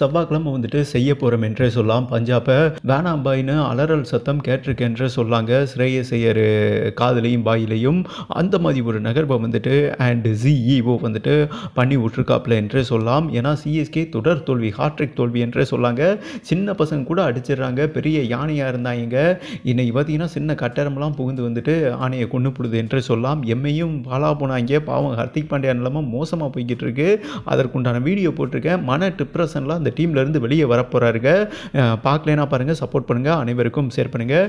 செவ்வாய்க்கிழமை வந்துட்டு செய்ய போகிறோம் என்றே சொல்லலாம். பஞ்சாபை வேணாம் பாயின்னு அலறல் சத்தம் கேட்டிருக்கேன்றே சொல்லாங்க. ஸ்ரேயஸ் ஐயர் காதுலையும் பாயிலையும் அந்த மாதிரி ஒரு நகர்வை வந்துட்டு அண்ட் சிஇஓ வந்துட்டு பண்ணி விட்ருக்காப்புல என்றே சொல்லலாம். ஏன்னா சிஎஸ்கே தொடர் தோல்வி ஹாட்ரிக் தோல்வி என்றே சொல்லாங்க. சின்ன பசங்க கூட அடிச்சிடுறாங்க. பெரிய யானையாக இருந்தாங்க இன்னைக்கு பார்த்தீங்கன்னா சின்ன கட்டடம்லாம் புகுந்து வந்துட்டு ஆணையை கொண்டு போடுது என்றே சொல்லலாம். எம்மையும் பாலா போனாங்க. பாவம் ஹர்திக் பாண்டியா நிலமும் மோசமாக போய்கிட்டு இருக்கு. அதற்குண்டான வீடியோ போட்டிருக்கேன். மன டிப்ரெஷன்லாம் அந்த டீம்லேருந்து வெளியே வரப்போகிறாருங்க பார்க்கலனா பாருங்கள் சப்போர்ட் பண்ணுங்கள் அனைவருக்கும் ஷேர் பண்ணுங்கள்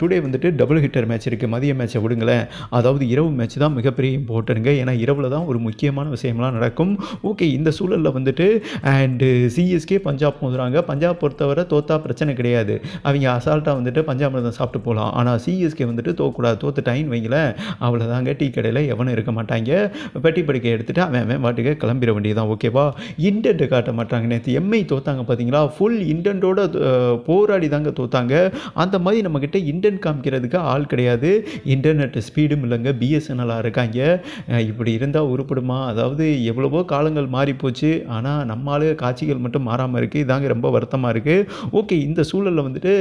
டுடே வந்துட்டு டபுள் ஹிட்டர் மேட்ச் இருக்குது மதிய மேட்சை விடுங்களேன். அதாவது இரவு மேட்ச் தான் மிகப்பெரிய இம்பார்ட்டனுங்க ஏன்னா இரவில் தான் ஒரு முக்கியமான விஷயம்லாம் நடக்கும். ஓகே இந்த சூழலில் வந்துட்டு அண்டு சிஎஸ்கே பஞ்சாப் மோதுறாங்க. பஞ்சாப் பொறுத்தவரை தோத்தா பிரச்சனை கிடையாது. அவங்க அசால்ட்டாக வந்துட்டு பஞ்சாப் தான் சாப்பிட்டு போகலாம். ஆனால் சிஎஸ்கே வந்துட்டு தோக்கூடாது தோத்துட்டாயின்னு வைங்களேன். அவ்வளோதாங்க டீ கடையில் எவனும் இருக்க மாட்டாங்க. பெட்டி படிக்கை எடுத்துகிட்டு அவன் அவன் வாட்டுக்கு கிளம்பிட வேண்டியதான் ஓகேவா இன்டெட்டு காட்ட மாட்டாங்க நேற்று எம்ஐ தோத்தாங்க பார்த்தீங்களா ஃபுல் இன்டென்ட்டோட போராடி தாங்க தோத்தாங்க. அந்த மாதிரி நம்மக்கிட்ட இன்டென்ட் காமிக்கிறதுக்கு ஆள் கிடையாது. இன்டர்நெட் ஸ்பீடும் இல்லைங்க. பிஎஸ்என்எல்லாக இருக்காங்க. இப்படி இருந்தால் உருப்படுமா? அதாவது எவ்வளவோ காலங்கள் மாறி போச்சு ஆனால் நம்மளால காட்சிகள் மட்டும் மாறாமல் இருக்குது இதாங்க ரொம்ப வருத்தமாக இருக்குது ஓகே இந்த சூழலில் வந்துட்டு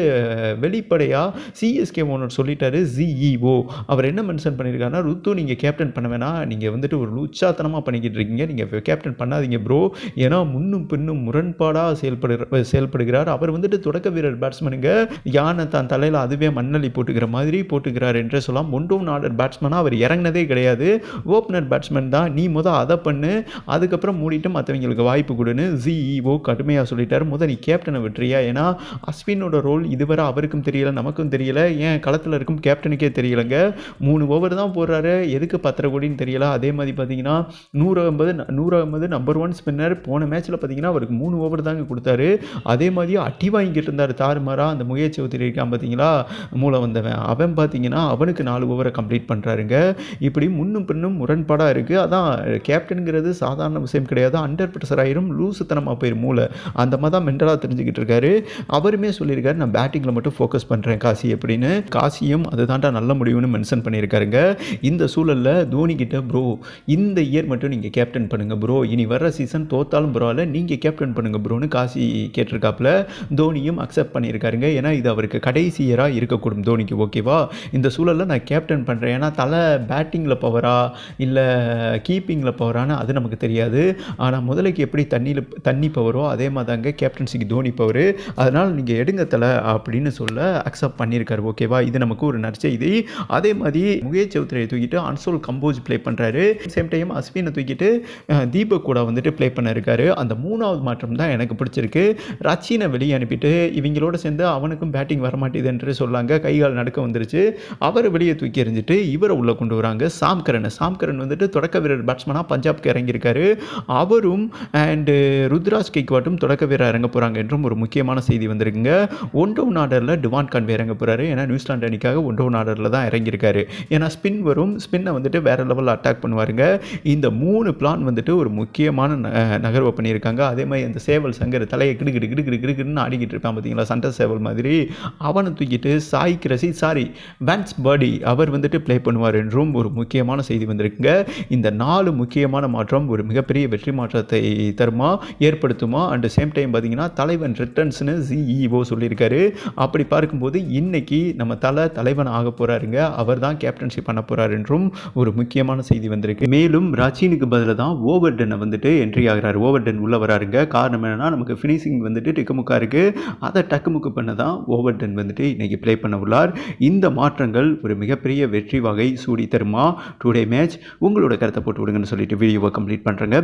வெளிப்படையாக சிஎஸ்கே ஓனர் சொல்லிட்டாரு ஜிஇஓ அவர் என்ன மென்ஷன் பண்ணியிருக்காருன்னா ருத்து நீங்கள் கேப்டன் பண்ண வேணாம் நீங்கள் வந்துட்டு ஒரு லூச்சாத்தனமாக பண்ணிக்கிட்டு இருக்கீங்க. நீங்கள் கேப்டன் பண்ணாதீங்க ப்ரோ ஏன்னா முன்னும் பின்னும் முரண் முரண்பாடாக செயல்படுகிற செயல்படுகிறார். அவர் வந்துட்டு தொடக்க வீரர் பேட்ஸ்மேனுங்க யானை தான் தலையில் அதுவே மண்ணள்ளி போட்டுக்கிற மாதிரி போட்டுக்கிறார் என்று சொல்லலாம். ஒன்றும் ஆர்டர் பேட்ஸ்மேனாக அவர் இறங்கினதே கிடையாது. ஓப்பனர் பேட்ஸ்மேன் தான். நீ முத அதை பண்ணு. அதுக்கப்புறம் மூடிட்டு மற்றவங்களுக்கு வாய்ப்பு கொடுன்னு ஜிஇஓ கடுமையாக சொல்லிட்டார். முதல் நீ கேப்டனை விட்டுறியா ஏன்னா அஸ்வினோட ரோல் இதுவரை அவருக்கும் தெரியல நமக்கும் தெரியல. ஏன் களத்தில் இருக்கும் கேப்டனுக்கே தெரியலைங்க. மூணு ஓவர் தான் போடுறாரு. எதுக்கு பத்தரை கோடின்னு தெரியல. அதே மாதிரி பார்த்தீங்கன்னா நூறு ஐம்பது நூறு ஐம்பது நம்பர் ஒன் ஸ்பின்னர் போன மேட்ச்சில் பார்த்தீங்கன்னா அவருக்கு மூணு ஓவர் தாங்க கொடுத்தாரு. அதே மாதிரி அட்டி வாங்கிட்டு இருந்தார் தாறுமாறாக அந்த முயற்சி சௌத்ரி இருக்கான் பார்த்தீங்களா? மூளை வந்தவன். அவன் பார்த்தீங்கன்னா அவனுக்கு நாலு ஓவரை கம்ப்ளீட் பண்ணுறாருங்க இப்படி முன்னும் பின்னும் முரண்பாடாக இருக்குது அதான் கேப்டனுங்கிறது சாதாரண விஷயம் கிடையாது. அண்டர் ப்ரெஷர் ஆயிரும் லூசுத்தனமாக போயிடும் மூளை. அந்த மாதிரி தான் மென்டலாக தெரிஞ்சுக்கிட்டு இருக்காரு. அவருமே சொல்லியிருக்காரு நான் பேட்டிங்கில் மட்டும் ஃபோக்கஸ் பண்ணுறேன் காசி அப்படின்னு. காசியும் அதுதான்டா நல்ல முடிவுன்னு மென்ஷன் பண்ணியிருக்காருங்க. இந்த சூழலில் தோனி கிட்ட ப்ரோ இந்த இயர் மட்டும் நீங்கள் கேப்டன் பண்ணுங்கள் ப்ரோ இனி வர்ற சீசன் தோத்தாலும் பரவாயில்ல நீங்கள் கேப்டன் பண்ணுங்கள் ப்ரோன்னு காசி கேட்டிருக்காப்புல. தோனியும் அக்செப்ட் பண்ணியிருக்காருங்க. ஏன்னா இது அவருக்கு கடைசி இயராக இருக்கக்கூடும் தோனிக்கு ஓகேவா? இந்த சூழலில் நான் கேப்டன் பண்ணுறேன் ஏன்னா தலை பேட்டிங்கில் பவரா இல்லை கீப்பிங்கில் பவரான்னு அது நமக்கு தெரியாது. ஆனால் முதலைக்கு எப்படி தண்ணியில் தண்ணி பவரோ அதே மாதிரி தாங்க கேப்டன்சிக்கு தோனி பவர் அதனால் நீங்கள் எடுங்க தலை அப்படின்னு சொல்ல அக்செப்ட் பண்ணியிருக்காரு ஓகேவா? இது நமக்கு ஒரு நற்செய்தி. அதே மாதிரி முகேஷ் சௌத்ரியை தூக்கிட்டு அன்சோல் கம்போஸ் ப்ளே பண்ணுறாரு சேம் டைம் அஸ்வினை தூக்கிட்டு தீபக் கூட வந்துட்டு ப்ளே பண்ணிருக்காரு அந்த மூணாவது மாற்றம் தான் எனக்கு பிடிச்சிருக்கு. ரச்சினை வெளியே அனுப்பிட்டு இவங்களோட சேர்ந்து அவனுக்கும் பேட்டிங் வரமாட்டேது என்று சொல்லாங்க. கைகால் நடக்க வந்துருச்சு. அவரை வெளியே தூக்கி எறிஞ்சிட்டு இவரை உள்ளே கொண்டு வராங்க. சாம்கரன். சாம்கரன் வந்துட்டு தொடக்க வீரர் பேட்ஸ்மனாக பஞ்சாப்க்கு இறங்கியிருக்காரு. அவரும் அண்டு ருத்ராஜ் கெய்க்வாட்டும் தொடக்க வீரர் இறங்க போகிறாங்க என்றும் ஒரு முக்கியமான செய்தி வந்திருக்குங்க. ஒன் டவுன் ஆர்டரில் டிவான் கான்வே இறங்க போகிறாரு ஏன்னா நியூசிலாந்து அணிக்காக ஒன் டவுன் ஆர்டரில் தான் இறங்கியிருக்காரு. ஏன்னா ஸ்பின் வரும். ஸ்பின்னை வந்துட்டு வேறு லெவலில் அட்டாக் பண்ணுவாருங்க. இந்த மூணு பிளான் வந்துட்டு ஒரு முக்கியமான நகர்வை பண்ணியிருக்காங்க. அதே மாதிரி அந்த சேவல் சங்கர் தலையை கிடு கிடு கிடு கிடு கிடுன்னு ஆடிக்கிட்டு இருப்பான் பார்த்தீங்களா? சண்டை சேவல் மாதிரி. அவனை தூக்கிட்டு சாய் கிரசி சாரி வேன்ஸ் பர்டி அவர் வந்துட்டு ப்ளே பண்ணுவார் என்றும் ஒரு முக்கியமான செய்தி வந்திருக்குங்க. இந்த நாலு முக்கியமான மாற்றம் ஒரு மிகப்பெரிய வெற்றி மாற்றத்தை தருமா ஏற்படுத்துமா? அண்ட் சேம் டைம் பார்த்தீங்கன்னா தலைவன் ரிட்டர்ன்ஸ்னு சிஇஓ சொல்லியிருக்காரு. அப்படி பார்க்கும்போது இன்னைக்கு நம்ம தலை தலைவன் ஆக போகிறாருங்க அவர் தான் கேப்டன்ஷிப் பண்ண போகிறார் என்றும் ஒரு முக்கியமான செய்தி வந்திருக்கு. மேலும் ரச்சினுக்கு பதிலாக தான் ஓவர்டனை வந்துட்டு என்ட்ரி ஆகிறார். ஓவர்டன் உள்ள வராருங்க. காரணம் என்னென்னா நமக்கு ஃபினிஷிங் வந்துட்டு டிக்குமுக்கா இருக்குது அதை டக்குமுக்கு பண்ண தான் ஓவர்டன் வந்துட்டு இன்றைக்கி ப்ளே பண்ண உள்ளார். இந்த மாற்றங்கள் ஒரு மிகப்பெரிய வெற்றி வகை சூடி தருமா? டுடே மேட்ச் உங்களோட கருத்தை போட்டு விடுங்கன்னு சொல்லிட்டு வீடியோவை கம்ப்ளீட் பண்ணுறேங்க